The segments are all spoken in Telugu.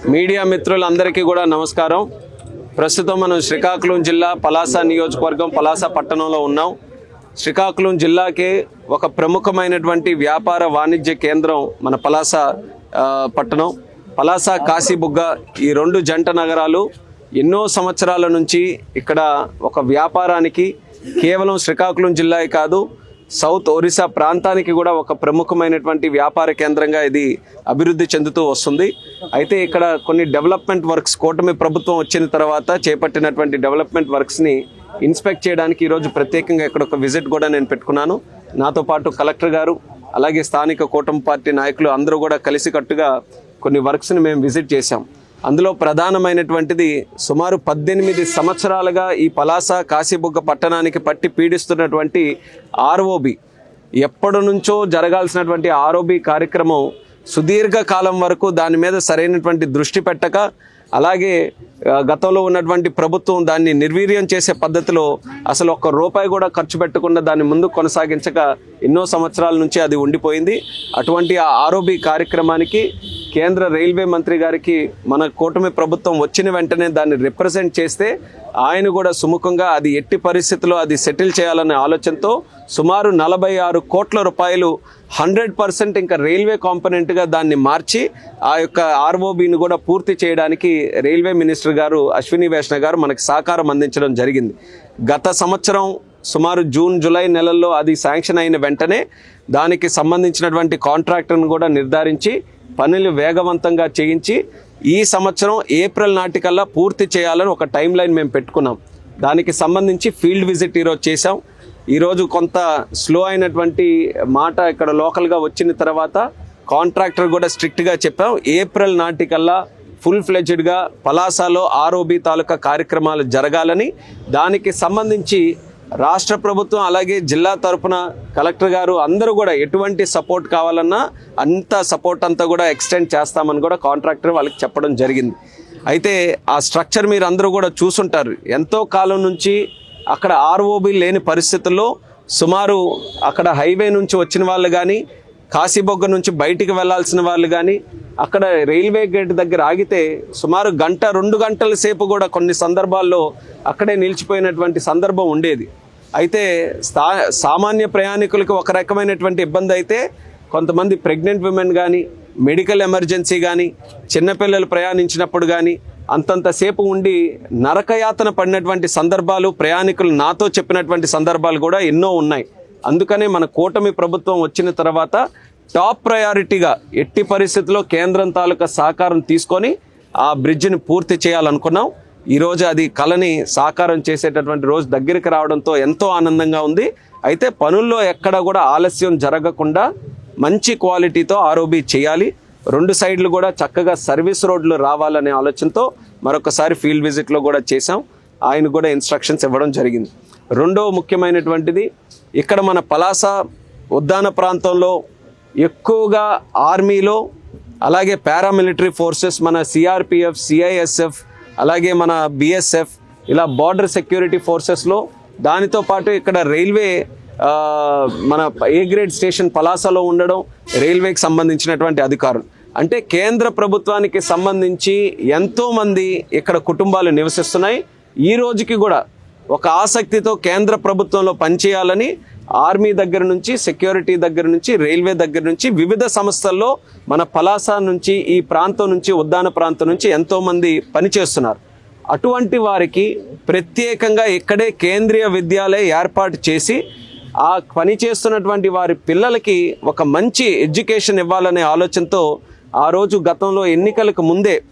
మీడియా మిత్రులందరికీ కూడా నమస్కారం. ప్రస్తుతం మనం శ్రీకాకుళం జిల్లా పలాస నియోజకవర్గం పలాస పట్టణంలో ఉన్నాం. శ్రీకాకుళం జిల్లాకే ఒక ప్రముఖమైనటువంటి వ్యాపార వాణిజ్య కేంద్రం మన పలాస పట్టణం. పలాస కాశీబుగ్గ ఈ రెండు జంట నగరాలు ఎన్నో సంవత్సరాల నుంచి ఇక్కడ ఒక వ్యాపారానికి కేవలం శ్రీకాకుళం జిల్లాయే కాదు సౌత్ ఒరిస్సా ప్రాంతానికి కూడా ఒక ప్రముఖమైనటువంటి వ్యాపార కేంద్రంగా ఇది అభివృద్ధి చెందుతూ వస్తుంది. అయితే ఇక్కడ కొన్ని డెవలప్మెంట్ వర్క్స్ కూటమి ప్రభుత్వం వచ్చిన తర్వాత చేపట్టినటువంటి డెవలప్మెంట్ వర్క్స్ని ఇన్స్పెక్ట్ చేయడానికి ఈరోజు ప్రత్యేకంగా ఇక్కడ ఒక విజిట్ కూడా నేను పెట్టుకున్నాను. నాతో పాటు కలెక్టర్ గారు అలాగే స్థానిక కూటమి పార్టీ నాయకులు అందరూ కూడా కలిసికట్టుగా కొన్ని వర్క్స్ని మేము విజిట్ చేశాం. అందులో ప్రధానమైనటువంటిది సుమారు పద్దెనిమిది సంవత్సరాలుగా ఈ పలాస కాశీబుగ్గ పట్టణానికి పట్టి పీడిస్తున్నటువంటి ఆర్ఓబి. ఎప్పటి నుంచో జరగాల్సినటువంటి ఆర్ఓబి కార్యక్రమం సుదీర్ఘ కాలం వరకు దాని మీద సరైనటువంటి దృష్టి పెట్టక అలాగే గతంలో ఉన్నటువంటి ప్రభుత్వం దాన్ని నిర్వీర్యం చేసే పద్ధతిలో అసలు ఒక్క రూపాయి కూడా ఖర్చు పెట్టకుండా దాన్ని ముందు కొనసాగించక ఎన్నో సంవత్సరాల నుంచి అది ఉండిపోయింది. అటువంటి ఆ ఆరోబి కార్యక్రమానికి కేంద్ర రైల్వే మంత్రి గారికి మన కూటమి ప్రభుత్వం వచ్చిన వెంటనే దాన్ని రిప్రజెంట్ చేస్తే ఆయన కూడా సుముఖంగా అది ఎట్టి పరిస్థితుల్లో అది సెటిల్ చేయాలనే ఆలోచనతో సుమారు నలభై ఆరు కోట్ల రూపాయలు హండ్రెడ్ పర్సెంట్ ఇంకా రైల్వే కాంపనెంట్గా దాన్ని మార్చి ఆ యొక్క ఆర్ఓబిని కూడా పూర్తి చేయడానికి రైల్వే మినిస్టర్ గారు అశ్విని వైష్ణవ్ గారు మనకి సహకారం అందించడం జరిగింది. గత సంవత్సరం సుమారు జూన్ జూలై నెలల్లో అది శాంక్షన్ అయిన వెంటనే దానికి సంబంధించినటువంటి కాంట్రాక్టర్ను కూడా నిర్ధారించి పనులు వేగవంతంగా చేయించి ఈ సంవత్సరం ఏప్రిల్ నాటికల్లా పూర్తి చేయాలని ఒక టైం లైన్ మేము పెట్టుకున్నాం. దానికి సంబంధించి ఫీల్డ్ విజిట్ ఈరోజు చేశాం. ఈరోజు కొంత స్లో అయినటువంటి మాట ఇక్కడ లోకల్గా వచ్చిన తర్వాత కాంట్రాక్టర్ కూడా స్ట్రిక్ట్గా చెప్పాం. ఏప్రిల్ నాటికల్లా ఫుల్ ఫ్లెడ్జ్డ్గా పలాసాలో ఆర్ఓబి తాలూకా కార్యక్రమాలు జరగాలని దానికి సంబంధించి రాష్ట్ర ప్రభుత్వం అలాగే జిల్లా తరఫున కలెక్టర్ గారు అందరూ కూడా ఎటువంటి సపోర్ట్ కావాలన్నా అంత సపోర్ట్ అంతా కూడా ఎక్స్టెండ్ చేస్తామని కూడా కాంట్రాక్టర్ వాళ్ళకి చెప్పడం జరిగింది. అయితే ఆ స్ట్రక్చర్ మీరు అందరూ కూడా చూసుంటారు. ఎంతో కాలం నుంచి అక్కడ ఆర్ఓబి లేని పరిస్థితుల్లో సుమారు అక్కడ హైవే నుంచి వచ్చిన వాళ్ళు కానీ కాశీబొగ్గ నుంచి బయటికి వెళ్ళాల్సిన వాళ్ళు కానీ అక్కడ రైల్వే గేట్ దగ్గర ఆగితే సుమారు గంట రెండు గంటల సేపు కూడా కొన్ని సందర్భాల్లో అక్కడే నిలిచిపోయినటువంటి సందర్భం ఉండేది. అయితే స్థా సామాన్య ప్రయాణికులకు ఒక రకమైనటువంటి ఇబ్బంది అయితే కొంతమంది ప్రెగ్నెంట్ విమెన్ కానీ మెడికల్ ఎమర్జెన్సీ కానీ చిన్నపిల్లలు ప్రయాణించినప్పుడు కానీ అంతంతసేపు ఉండి నరకయాతన పడినటువంటి సందర్భాలు ప్రయాణికులు నాతో చెప్పినటువంటి సందర్భాలు కూడా ఎన్నో ఉన్నాయి. అందుకనే మన కూటమి ప్రభుత్వం వచ్చిన తర్వాత టాప్ ప్రయారిటీగా ఎట్టి పరిస్థితుల్లో కేంద్రం తాలూకా సహకారం తీసుకొని ఆ బ్రిడ్జిని పూర్తి చేయాలనుకున్నాం. ఈరోజు అది కళని సాకారం చేసేటటువంటి రోజు దగ్గరికి రావడంతో ఎంతో ఆనందంగా ఉంది. అయితే పనుల్లో ఎక్కడ కూడా ఆలస్యం జరగకుండా మంచి క్వాలిటీతో ఆరోబీ చేయాలి. రెండు సైడ్లు కూడా చక్కగా సర్వీస్ రోడ్లు రావాలనే ఆలోచనతో మరొకసారి ఫీల్డ్ విజిట్లో కూడా చేశాం. ఆయన కూడా ఇన్స్ట్రక్షన్స్ ఇవ్వడం జరిగింది. రెండో ముఖ్యమైనటువంటిది ఇక్కడ మన పలాస ఉద్దాన ప్రాంతంలో ఎక్కువగా ఆర్మీలో అలాగే పారామిలిటరీ ఫోర్సెస్ మన సిఆర్పిఎఫ్ సిఐఎస్ఎఫ్ అలాగే మన బిఎస్ఎఫ్ ఇలా బార్డర్ సెక్యూరిటీ ఫోర్సెస్లో దానితో పాటు ఇక్కడ రైల్వే మన ఏ గ్రేడ్ స్టేషన్ పలాసలో ఉండడం రైల్వేకి సంబంధించినటువంటి అధికారులు. అంటే కేంద్ర ప్రభుత్వానికి సంబంధించి ఎంతోమంది ఇక్కడ కుటుంబాలు నివసిస్తున్నాయి. ఈ రోజుకి కూడా ఒక ఆసక్తితో కేంద్ర ప్రభుత్వంలో పనిచేయాలని ఆర్మీ దగ్గర నుంచి సెక్యూరిటీ దగ్గర నుంచి రైల్వే దగ్గర నుంచి వివిధ సంస్థల్లో మన పలాస నుంచి ఈ ప్రాంతం నుంచి ఉద్దాన ప్రాంతం నుంచి ఎంతోమంది పనిచేస్తున్నారు. అటువంటి వారికి ప్రత్యేకంగా ఇక్కడే కేంద్రీయ విద్యాలయ ఏర్పాటు చేసి ఆ పని చేస్తున్నటువంటి వారి పిల్లలకి ఒక మంచి ఎడ్యుకేషన్ ఇవ్వాలనే ఆలోచనతో ఆ రోజు గతంలో ఎన్నికలకు ముందే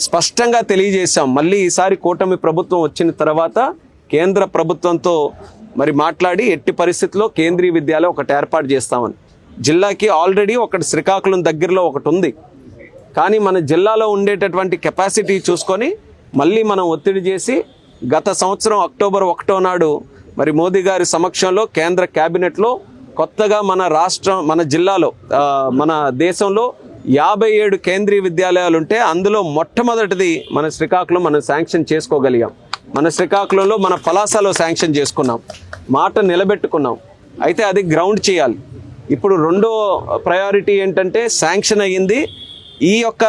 స్పష్టంగా తెలియజేశాం. మళ్ళీ ఈసారి కూటమి ప్రభుత్వం వచ్చిన తర్వాత కేంద్ర ప్రభుత్వంతో మరి మాట్లాడి ఎట్టి పరిస్థితుల్లో కేంద్రీయ విద్యాలయం ఒకటి ఏర్పాటు చేస్తామని. జిల్లాకి ఆల్రెడీ ఒకటి శ్రీకాకుళం దగ్గరలో ఒకటి ఉంది. కానీ మన జిల్లాలో ఉండేటటువంటి కెపాసిటీ చూసుకొని మళ్ళీ మనం ఒత్తిడి చేసి గత సంవత్సరం అక్టోబర్ ఒకటో నాడు మరి మోదీ గారి సమక్షంలో కేంద్ర కేబినెట్లో కొత్తగా మన రాష్ట్రం మన జిల్లాలో మన దేశంలో యాభై ఏడు కేంద్రీయ విద్యాలయాలు ఉంటే అందులో మొట్టమొదటిది మన శ్రీకాకుళం మనం శాంక్షన్ చేసుకోగలిగాం. మన శ్రీకాకుళంలో మన పలాసలో శాంక్షన్ చేసుకున్నాం. మాట నిలబెట్టుకున్నాం. అయితే అది గ్రౌండ్ చేయాలి. ఇప్పుడు రెండో ప్రయారిటీ ఏంటంటే శాంక్షన్ అయ్యింది. ఈ యొక్క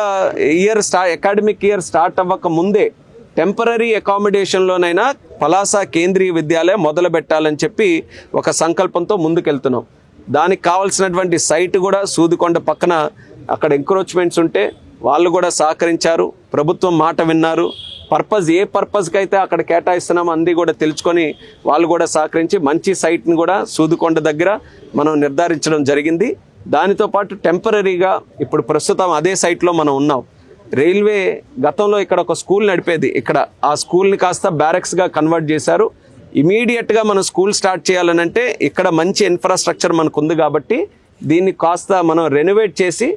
ఇయర్ స్టా అకాడమిక్ ఇయర్ స్టార్ట్ అవ్వక ముందే టెంపరీ అకామిడేషన్లోనైనా పలాస కేంద్రీయ విద్యాలయం మొదలు పెట్టాలని చెప్పి ఒక సంకల్పంతో ముందుకెళ్తున్నాం. దానికి కావాల్సినటువంటి సైట్ కూడా సూదికొండ పక్కన అక్కడ ఎంక్రోచ్మెంట్స్ ఉంటే వాళ్ళు కూడా సహకరించారు. ప్రభుత్వం మాట విన్నారు. పర్పస్ ఏ పర్పస్కి అయితే అక్కడ కేటాయిస్తున్నామో అంది కూడా తెలుసుకొని వాళ్ళు కూడా సహకరించి మంచి సైట్ని కూడా సూదుకొండ దగ్గర మనం నిర్ధారించడం జరిగింది. దానితో పాటు టెంపరీగా ఇప్పుడు ప్రస్తుతం అదే సైట్లో మనం ఉన్నాం. రైల్వే గతంలో ఇక్కడ ఒక స్కూల్ నడిపేది. ఇక్కడ ఆ స్కూల్ని కాస్త బ్యారక్స్గా కన్వర్ట్ చేశారు. ఇమీడియట్గా మనం స్కూల్ స్టార్ట్ చేయాలనంటే ఇక్కడ మంచి ఇన్ఫ్రాస్ట్రక్చర్ మనకు ఉంది కాబట్టి దీన్ని కాస్త మనం రెనోవేట్ చేసి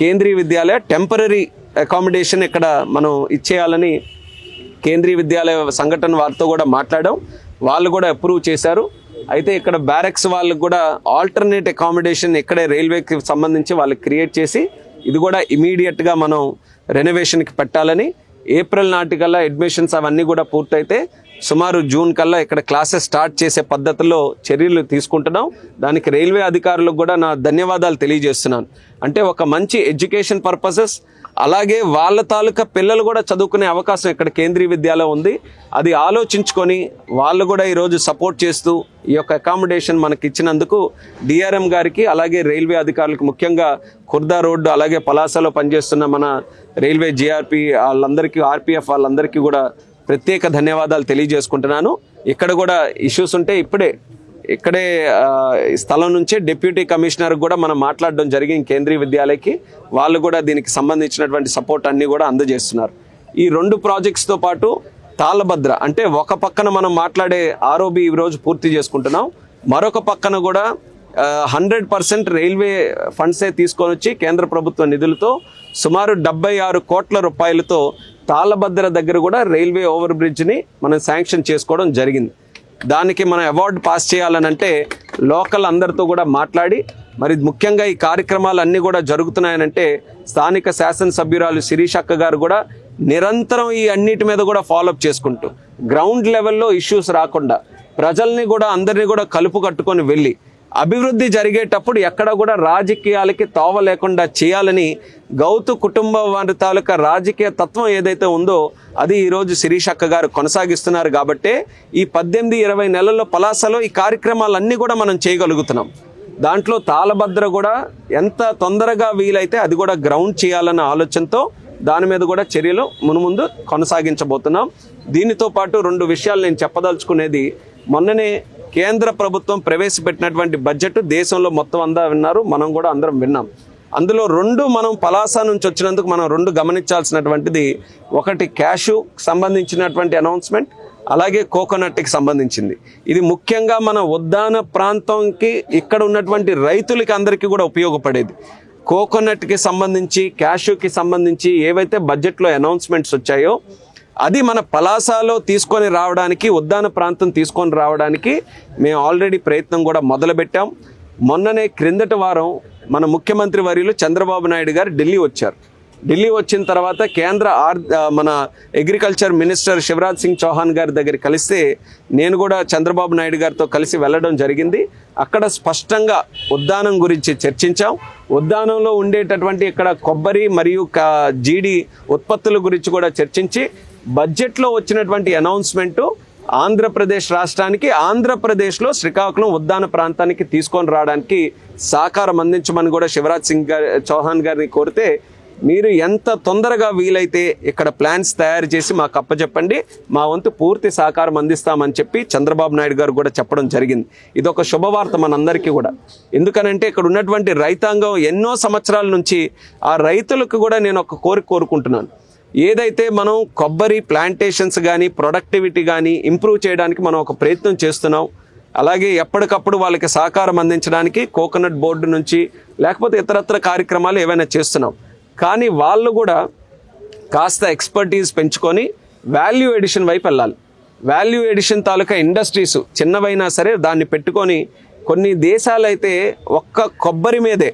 కేంద్రీయ విద్యాలయ టెంపరీ అకామిడేషన్ ఇక్కడ మనం ఇచ్చేయాలని కేంద్రీయ విద్యాలయ సంఘటన వారితో కూడా మాట్లాడాం. వాళ్ళు కూడా అప్రూవ్ చేశారు. అయితే ఇక్కడ బ్యారెక్స్ వాళ్ళకు కూడా ఆల్టర్నేట్ అకామిడేషన్ ఇక్కడే రైల్వేకి సంబంధించి వాళ్ళకి క్రియేట్ చేసి ఇది కూడా ఇమీడియట్గా మనం రెనోవేషన్కి పెట్టాలని ఏప్రిల్ నాటికల్లా అడ్మిషన్స్ అవన్నీ కూడా పూర్తయితే సుమారు జూన్ కల్లా ఇక్కడ క్లాసెస్ స్టార్ట్ చేసే పద్ధతిలో చర్యలు తీసుకుంటున్నాం. దానికి రైల్వే అధికారులకు కూడా నా ధన్యవాదాలు తెలియజేస్తున్నాను. అంటే ఒక మంచి ఎడ్యుకేషన్ పర్పసెస్ అలాగే వాళ్ళ తాలూకా పిల్లలు కూడా చదువుకునే అవకాశం ఇక్కడ కేంద్రీయ విద్యాలయం ఉంది. అది ఆలోచించుకొని వాళ్ళు కూడా ఈరోజు సపోర్ట్ చేస్తూ ఈ యొక్క అకామిడేషన్ మనకి ఇచ్చినందుకు డిఆర్ఎం గారికి అలాగే రైల్వే అధికారులకు ముఖ్యంగా ఖుర్దా రోడ్డు అలాగే పలాసలో పనిచేస్తున్న మన రైల్వే జిఆర్పి వాళ్ళందరికీ ఆర్పిఎఫ్ వాళ్ళందరికీ కూడా ప్రత్యేక ధన్యవాదాలు తెలియజేసుకుంటున్నాను. ఇక్కడ కూడా ఇష్యూస్ ఉంటే ఇప్పుడే ఇక్కడే స్థలం నుంచే డిప్యూటీ కమిషనర్ కూడా మనం మాట్లాడడం జరిగింది కేంద్రీయ విద్యాలయకి. వాళ్ళు కూడా దీనికి సంబంధించినటువంటి సపోర్ట్ అన్నీ కూడా అందజేస్తున్నారు. ఈ రెండు ప్రాజెక్ట్స్తో పాటు తాళభద్ర అంటే ఒక పక్కన మనం మాట్లాడే ఆరోబి ఈ రోజు పూర్తి చేసుకుంటున్నాం. మరొక పక్కన కూడా హండ్రెడ్ పర్సెంట్ రైల్వే ఫండ్సే తీసుకొని వచ్చి కేంద్ర ప్రభుత్వ నిధులతో సుమారు డెబ్బై ఆరు కోట్ల రూపాయలతో తాళభద్ర దగ్గర కూడా రైల్వే ఓవర్ బ్రిడ్జ్ని మనం శాంక్షన్ చేసుకోవడం జరిగింది. దానికి మనం అవార్డు పాస్ చేయాలనంటే లోకల్ అందరితో కూడా మాట్లాడి మరి ముఖ్యంగా ఈ కార్యక్రమాలు అన్నీ కూడా జరుగుతున్నాయనంటే స్థానిక శాసనసభ్యురాలు శిరీష్ అక్క గారు కూడా నిరంతరం ఈ అన్నిటి మీద కూడా ఫాలోఅప్ చేసుకుంటూ గ్రౌండ్ లెవెల్లో ఇష్యూస్ రాకుండా ప్రజల్ని కూడా అందరినీ కూడా కలుపు కట్టుకొని వెళ్ళి అభివృద్ధి జరిగేటప్పుడు ఎక్కడ కూడా రాజకీయాలకి తోవ లేకుండా చేయాలని గౌతు కుటుంబ వారి తాలూకా రాజకీయ తత్వం ఏదైతే ఉందో అది ఈరోజు శిరీషక్క అక్క గారు కొనసాగిస్తున్నారు కాబట్టే ఈ పద్దెనిమిది ఇరవై నెలల్లో పలాసలో ఈ కార్యక్రమాలన్నీ కూడా మనం చేయగలుగుతున్నాం. దాంట్లో తాళభద్ర కూడా ఎంత తొందరగా వీలైతే అది కూడా గ్రౌండ్ చేయాలన్న ఆలోచనతో దాని మీద కూడా చర్యలు మునుముందు కొనసాగించబోతున్నాం. దీనితో పాటు రెండు విషయాలు నేను చెప్పదలుచుకునేది. మొన్ననే కేంద్ర ప్రభుత్వం ప్రవేశపెట్టినటువంటి బడ్జెట్ దేశంలో మొత్తం అందా విన్నారు. మనం కూడా అందరం విన్నాం. అందులో రెండు మనం పలాస నుంచి వచ్చినందుకు మనం రెండు గమనించాల్సినటువంటిది ఒకటి క్యాషు సంబంధించినటువంటి అనౌన్స్మెంట్ అలాగే కోకోనట్కి సంబంధించింది. ఇది ముఖ్యంగా మన ఉద్దాన ప్రాంతంకి ఇక్కడ ఉన్నటువంటి రైతులకి అందరికీ కూడా ఉపయోగపడేది. కోకోనట్కి సంబంధించి క్యాషుకి సంబంధించి ఏవైతే బడ్జెట్లో అనౌన్స్మెంట్స్ వచ్చాయో అది మన పలాసాలో తీసుకొని రావడానికి ఉద్దాన ప్రాంతం తీసుకొని రావడానికి మేము ఆల్రెడీ ప్రయత్నం కూడా మొదలుపెట్టాం. మొన్ననే క్రిందటి వారం మన ముఖ్యమంత్రి వర్యులు చంద్రబాబు నాయుడు గారు ఢిల్లీ వచ్చారు. ఢిల్లీ వచ్చిన తర్వాత కేంద్ర ఆర్ మన అగ్రికల్చర్ మినిస్టర్ శివరాజ్ సింగ్ చౌహాన్ గారి దగ్గర కలిస్తే నేను కూడా చంద్రబాబు నాయుడు గారితో కలిసి వెళ్ళడం జరిగింది. అక్కడ స్పష్టంగా ఉద్దానం గురించి చర్చించాం. ఉద్దానంలో ఉండేటటువంటి ఇక్కడ కొబ్బరి మరియు కా- జీడి ఉత్పత్తుల గురించి కూడా చర్చించి బడ్జెట్లో వచ్చినటువంటి అనౌన్స్మెంటు ఆంధ్రప్రదేశ్ రాష్ట్రానికి ఆంధ్రప్రదేశ్లో శ్రీకాకుళం ఉద్దాన ప్రాంతానికి తీసుకొని రావడానికి సహకారం అందించమని కూడా శివరాజ్ సింగ్ గారి చౌహాన్ గారిని కోరితే మీరు ఎంత తొందరగా వీలైతే ఇక్కడ ప్లాన్స్ తయారు చేసి మాకు అప్పచెప్పండి మా వంతు పూర్తి సహకారం అందిస్తామని చెప్పి చంద్రబాబు నాయుడు గారు కూడా చెప్పడం జరిగింది. ఇది ఒక శుభవార్త మనందరికీ కూడా. ఎందుకనంటే ఇక్కడ ఉన్నటువంటి రైతాంగం ఎన్నో సంవత్సరాల నుంచి ఆ రైతులకు కూడా నేను ఒక కోరిక కోరుకుంటున్నాను. ఏదైతే మనం కొబ్బరి ప్లాంటేషన్స్ కానీ ప్రొడక్టివిటీ కానీ ఇంప్రూవ్ చేయడానికి మనం ఒక ప్రయత్నం చేస్తున్నాం. అలాగే ఎప్పటికప్పుడు వాళ్ళకి సహకారం అందించడానికి కోకోనట్ బోర్డు నుంచి లేకపోతే ఇతరత్ర కార్యక్రమాలు ఏవైనా చేస్తున్నాం. కానీ వాళ్ళు కూడా కాస్త ఎక్స్పర్టీస్ పెంచుకొని వాల్యూ ఎడిషన్ వైపు వెళ్ళాలి. వాల్యూ ఎడిషన్ తాలూకా ఇండస్ట్రీస్ చిన్నవైనా సరే దాన్ని పెట్టుకొని కొన్ని దేశాలైతే ఒక్క కొబ్బరి మీదే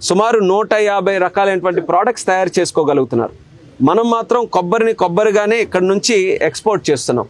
సుమారు నూట యాభై రకాలైనటువంటి ప్రోడక్ట్స్ తయారు చేసుకోగలుగుతున్నారు. మనం మాత్రం కొబ్బరిని కొబ్బరిగానే ఇక్కడ నుంచి ఎక్స్పోర్ట్ చేస్తున్నాం.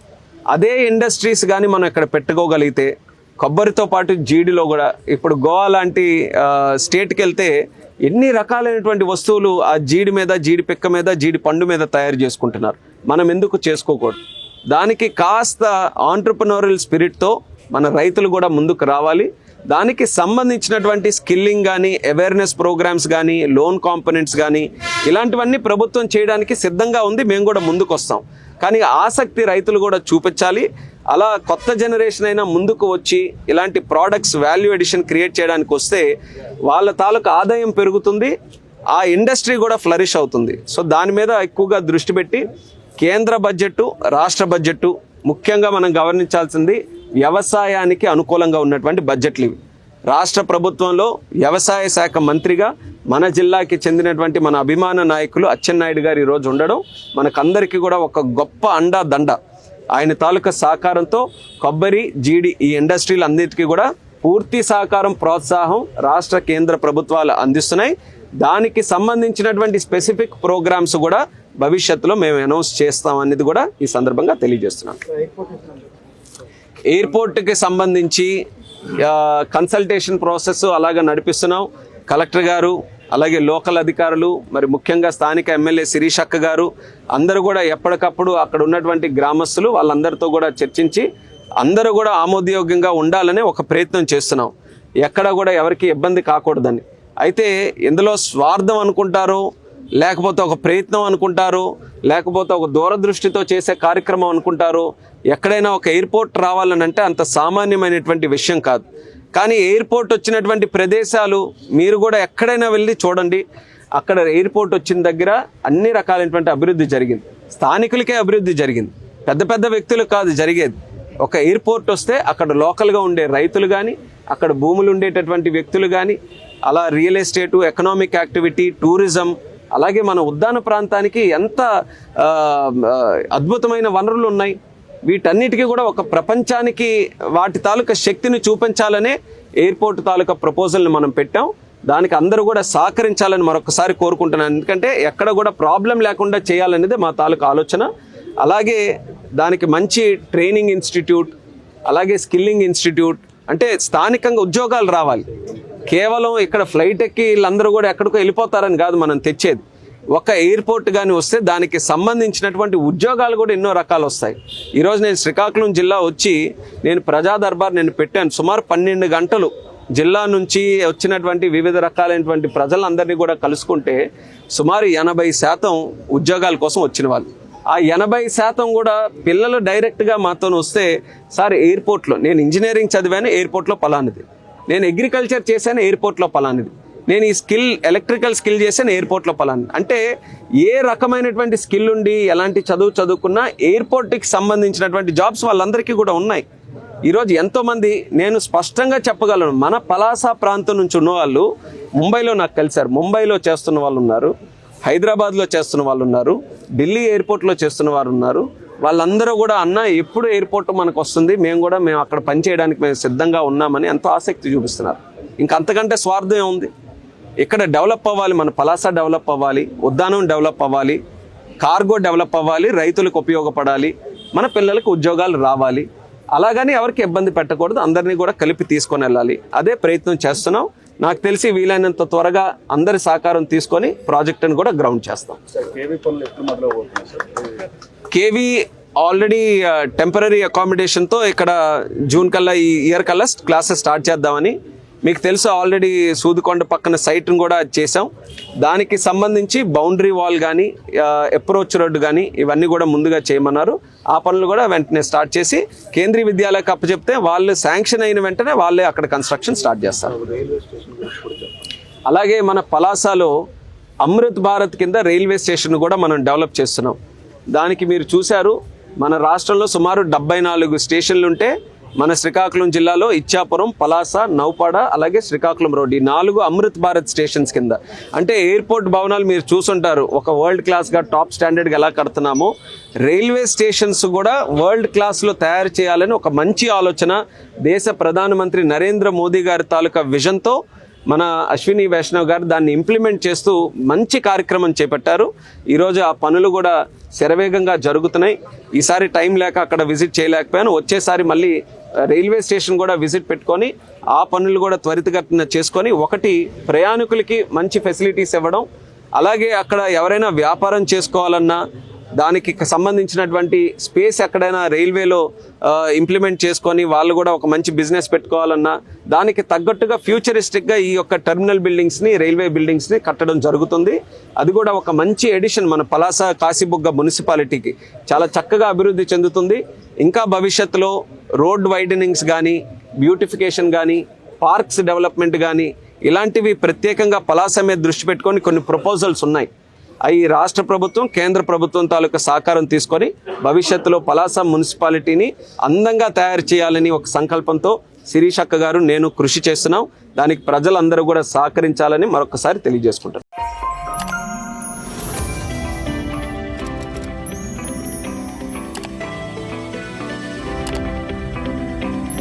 అదే ఇండస్ట్రీస్ కానీ మనం ఇక్కడ పెట్టుకోగలిగితే కొబ్బరితో పాటు జీడిలో కూడా ఇప్పుడు గోవా లాంటి స్టేట్కి వెళ్తే ఎన్ని రకాలైనటువంటి వస్తువులు ఆ జీడి మీద జీడి పిక్క మీద జీడి పండు మీద తయారు చేసుకుంటున్నారు. మనం ఎందుకు చేసుకోకూడదు? దానికి కాస్త ఆంటర్ప్రినోరియల్ స్పిరిట్తో మన రైతులు కూడా ముందుకు రావాలి. దానికి సంబంధించినటువంటి స్కిల్లింగ్ కానీ అవేర్నెస్ ప్రోగ్రామ్స్ కానీ లోన్ కాంపనెంట్స్ కానీ ఇలాంటివన్నీ ప్రభుత్వం చేయడానికి సిద్ధంగా ఉంది. మేము కూడా ముందుకు వస్తాం కానీ ఆసక్తి రైతులు కూడా చూపించాలి. అలా కొత్త జనరేషన్ అయినా ముందుకు వచ్చి ఇలాంటి ప్రోడక్ట్స్ వాల్యూ ఎడిషన్ క్రియేట్ చేయడానికి వస్తే వాళ్ళ తాలూకు ఆదాయం పెరుగుతుంది. ఆ ఇండస్ట్రీ కూడా ఫ్లరిష్ అవుతుంది. సో దాని మీద ఎక్కువగా దృష్టి పెట్టి కేంద్ర బడ్జెట్ రాష్ట్ర బడ్జెట్ ముఖ్యంగా మనం గమనించాల్సింది వ్యవసాయానికి అనుకూలంగా ఉన్నటువంటి బడ్జెట్లు ఇవి. రాష్ట్ర ప్రభుత్వంలో వ్యవసాయ శాఖ మంత్రిగా మన జిల్లాకి చెందినటువంటి మన అభిమాన నాయకులు అచ్చెన్నాయుడు గారు ఈరోజు ఉండడం మనకందరికీ కూడా ఒక గొప్ప అండా దండ. ఆయన తాలూకా సహకారంతో కొబ్బరి జీడి ఈ ఇండస్ట్రీలు అన్నిటికీ కూడా పూర్తి సహకారం ప్రోత్సాహం రాష్ట్ర కేంద్ర ప్రభుత్వాలు అందిస్తున్నాయి. దానికి సంబంధించినటువంటి స్పెసిఫిక్ ప్రోగ్రామ్స్ కూడా భవిష్యత్తులో మేము అనౌన్స్ చేస్తాం అనేది కూడా ఈ సందర్భంగా తెలియజేస్తున్నాం ఎయిర్పోర్ట్కి సంబంధించి కన్సల్టేషన్ ప్రాసెస్ అలాగా నడిపిస్తున్నాం. కలెక్టర్ గారు అలాగే లోకల్ అధికారులు మరి ముఖ్యంగా స్థానిక ఎమ్మెల్యే శిరీష్ అక్క గారు అందరూ కూడా ఎప్పటికప్పుడు అక్కడ ఉన్నటువంటి గ్రామస్తులు వాళ్ళందరితో కూడా చర్చించి అందరూ కూడా ఆమోదయోగ్యంగా ఉండాలనే ఒక ప్రయత్నం చేస్తున్నాం. ఎక్కడ కూడా ఎవరికి ఇబ్బంది కాకూడదని. అయితే ఇందులో స్వార్థం అనుకుంటారు లేకపోతే ఒక ప్రయత్నం అనుకుంటారు లేకపోతే ఒక దూరదృష్టితో చేసే కార్యక్రమం అనుకుంటారు. ఎక్కడైనా ఒక ఎయిర్పోర్ట్ రావాలనంటే అంత సామాన్యమైనటువంటి విషయం కాదు. కానీ ఎయిర్పోర్ట్ వచ్చినటువంటి ప్రదేశాలు మీరు కూడా ఎక్కడైనా వెళ్ళి చూడండి. అక్కడ ఎయిర్పోర్ట్ వచ్చిన దగ్గర అన్ని రకాలైనటువంటి అభివృద్ధి జరిగింది. స్థానికులకే అభివృద్ధి జరిగింది. పెద్ద పెద్ద వ్యక్తులకు కాదు జరిగేది. ఒక ఎయిర్పోర్ట్ వస్తే అక్కడ లోకల్గా ఉండే రైతులు కానీ అక్కడ భూములు ఉండేటటువంటి వ్యక్తులు కానీ అలా real estate economic activity tourism అలాగే మన ఉద్యాన ప్రాంతానికి ఎంత అద్భుతమైన వనరులు ఉన్నాయి వీటన్నిటికీ కూడా ఒక ప్రపంచానికి వాటి తాలూకా శక్తిని చూపించాలనే ఎయిర్పోర్ట్ తాలూకా ప్రపోజల్ని మనం పెట్టాం. దానికి అందరూ కూడా సహకరించాలని మరొకసారి కోరుకుంటున్నాను. ఎందుకంటే ఎక్కడ కూడా ప్రాబ్లం లేకుండా చేయాలనేది మా తాలూకా ఆలోచన. అలాగే దానికి మంచి ట్రైనింగ్ ఇన్స్టిట్యూట్ అలాగే స్కిల్లింగ్ ఇన్స్టిట్యూట్ అంటే స్థానికంగా ఉద్యోగాలు రావాలి. కేవలం ఇక్కడ ఫ్లైట్ ఎక్కి వీళ్ళందరూ కూడా ఎక్కడికో వెళ్ళిపోతారని కాదు మనం తెచ్చేది. ఒక ఎయిర్పోర్ట్ కానీ వస్తే దానికి సంబంధించినటువంటి ఉద్యోగాలు కూడా ఎన్నో రకాలు వస్తాయి. ఈరోజు నేను శ్రీకాకుళం జిల్లా వచ్చి నేను ప్రజా దర్బార్ నేను పెట్టాను. సుమారు పన్నెండు గంటలు జిల్లా నుంచి వచ్చినటువంటి వివిధ రకాలైనటువంటి ప్రజలందరినీ కూడా కలుసుకుంటే సుమారు ఎనభై శాతం ఉద్యోగాల కోసం వచ్చిన వాళ్ళు. ఆ ఎనభై శాతం కూడా పిల్లలు డైరెక్ట్గా మాతో వస్తే సార్ ఎయిర్పోర్ట్లో నేను ఇంజనీరింగ్ చదివాను ఎయిర్పోర్ట్లో పలానిది. నేను అగ్రికల్చర్ చేశాను ఎయిర్పోర్ట్లో పలానిది. నేను ఈ స్కిల్ ఎలక్ట్రికల్ స్కిల్ చేశాను ఎయిర్పోర్ట్లో పలానిది. అంటే ఏ రకమైనటువంటి స్కిల్ ఉండి ఎలాంటి చదువు చదువుకున్నా ఎయిర్పోర్ట్కి సంబంధించినటువంటి జాబ్స్ వాళ్ళందరికీ కూడా ఉన్నాయి. ఈరోజు ఎంతోమంది నేను స్పష్టంగా చెప్పగలను. మన పలాస ప్రాంతం నుంచి ఉన్నవాళ్ళు ముంబైలో నాకు కలిశారు. ముంబైలో చేస్తున్న వాళ్ళు ఉన్నారు హైదరాబాద్లో చేస్తున్న వాళ్ళు ఉన్నారు ఢిల్లీ ఎయిర్పోర్ట్లో చేస్తున్న వారు ఉన్నారు. వాళ్ళందరూ కూడా అన్న ఎప్పుడు ఎయిర్పోర్ట్ మనకు వస్తుంది? మేము కూడా మేము అక్కడ పనిచేయడానికి మేము సిద్ధంగా ఉన్నామని ఎంతో ఆసక్తి చూపిస్తున్నారు. ఇంకా అంతకంటే స్వార్థం ఏముంది? ఇక్కడ డెవలప్ అవ్వాలి? మన పలాస డెవలప్ అవ్వాలి ఉద్దానం డెవలప్ అవ్వాలి కార్గో డెవలప్ అవ్వాలి రైతులకు ఉపయోగపడాలి మన పిల్లలకు ఉద్యోగాలు రావాలి. అలాగని ఎవరికి ఇబ్బంది పెట్టకూడదు అందరినీ కూడా కలిపి తీసుకొని వెళ్ళాలి. అదే ప్రయత్నం చేస్తున్నాం. నాకు తెలిసి వీలైనంత త్వరగా అందరి సహకారం తీసుకొని ప్రాజెక్టును కూడా గ్రౌండ్ చేస్తాం. కేవీ ఆల్రెడీ టెంపరీ అకామిడేషన్తో ఇక్కడ జూన్ కల్లా ఈ ఇయర్ కల్లా క్లాసెస్ స్టార్ట్ చేద్దామని మీకు తెలుసు ఆల్రెడీ సూదుకొండ పక్కన సైట్ను కూడా చేసాం దానికి సంబంధించి బౌండరీ వాల్ కానీ అప్రోచ్ రోడ్డు కానీ ఇవన్నీ కూడా ముందుగా చేయమన్నారు. ఆ పనులు కూడా వెంటనే స్టార్ట్ చేసి కేంద్రీయ విద్యాలయకు అప్పచెప్తే వాళ్ళు శాంక్షన్ అయిన వెంటనే వాళ్ళే అక్కడ కన్స్ట్రక్షన్ స్టార్ట్ చేస్తారు. అలాగే మన పలాసలో అమృత్ భారత్ కింద రైల్వే స్టేషన్ కూడా మనం డెవలప్ చేస్తున్నాం. దానికి మీరు చూశారు. మన రాష్ట్రంలో సుమారు డెబ్బై నాలుగు స్టేషన్లు ఉంటే మన శ్రీకాకుళం జిల్లాలో ఇచ్చాపురం పలాస నౌపాడ అలాగే శ్రీకాకుళం రోడ్ ఈ నాలుగు అమృత్ భారత్ స్టేషన్స్ కింద. అంటే ఎయిర్పోర్ట్ భవనాలు మీరు చూసుంటారు. ఒక వరల్డ్ క్లాస్గా టాప్ స్టాండర్డ్గా ఎలా కడుతున్నామో రైల్వే స్టేషన్స్ కూడా వరల్డ్ క్లాస్లో తయారు చేయాలని ఒక మంచి ఆలోచన దేశ ప్రధానమంత్రి నరేంద్ర మోదీ గారి తాలూకా విజన్తో మన అశ్విని వైష్ణవ్ గారు దాన్ని ఇంప్లిమెంట్ చేస్తూ మంచి కార్యక్రమం చేపట్టారు. ఈరోజు ఆ పనులు కూడా శరవేగంగా జరుగుతున్నాయి. ఈసారి టైం లేక అక్కడ విజిట్ చేయలేకపోయాను. వచ్చేసారి మళ్ళీ రైల్వే స్టేషన్ కూడా విజిట్ పెట్టుకొని ఆ పనులు కూడా త్వరితగతిన చేసుకొని ఒకటి ప్రయాణికులకి మంచి ఫెసిలిటీస్ ఇవ్వడం అలాగే అక్కడ ఎవరైనా వ్యాపారం చేసుకోవాలన్నా దానికి సంబంధించినటువంటి స్పేస్ ఎక్కడైనా రైల్వేలో ఇంప్లిమెంట్ చేసుకొని వాళ్ళు కూడా ఒక మంచి బిజినెస్ పెట్టుకోవాలన్నా దానికి తగ్గట్టుగా ఫ్యూచరిస్టిక్గా ఈ యొక్క టెర్మినల్ బిల్డింగ్స్ని రైల్వే బిల్డింగ్స్ని కట్టడం జరుగుతుంది. అది కూడా ఒక మంచి ఎడిషన్ మన పలాస కాశీబుగ్గ మున్సిపాలిటీకి. చాలా చక్కగా అభివృద్ధి చెందుతుంది. ఇంకా భవిష్యత్తులో రోడ్ వైడనింగ్స్ కానీ బ్యూటిఫికేషన్ కానీ పార్క్స్ డెవలప్మెంట్ కానీ ఇలాంటివి ప్రత్యేకంగా పలాస మీద దృష్టి పెట్టుకొని కొన్ని ప్రపోజల్స్ ఉన్నాయి. ఈ రాష్ట్ర ప్రభుత్వం కేంద్ర ప్రభుత్వం తాలూకా సహకారం తీసుకొని భవిష్యత్తులో పలాస మున్సిపాలిటీని అందంగా తయారు చేయాలని ఒక సంకల్పంతో శిరీష్ అక్క గారు నేను కృషి చేస్తున్నాం. దానికి ప్రజలందరూ కూడా సహకరించాలని మరొకసారి తెలియజేసుకుంటాను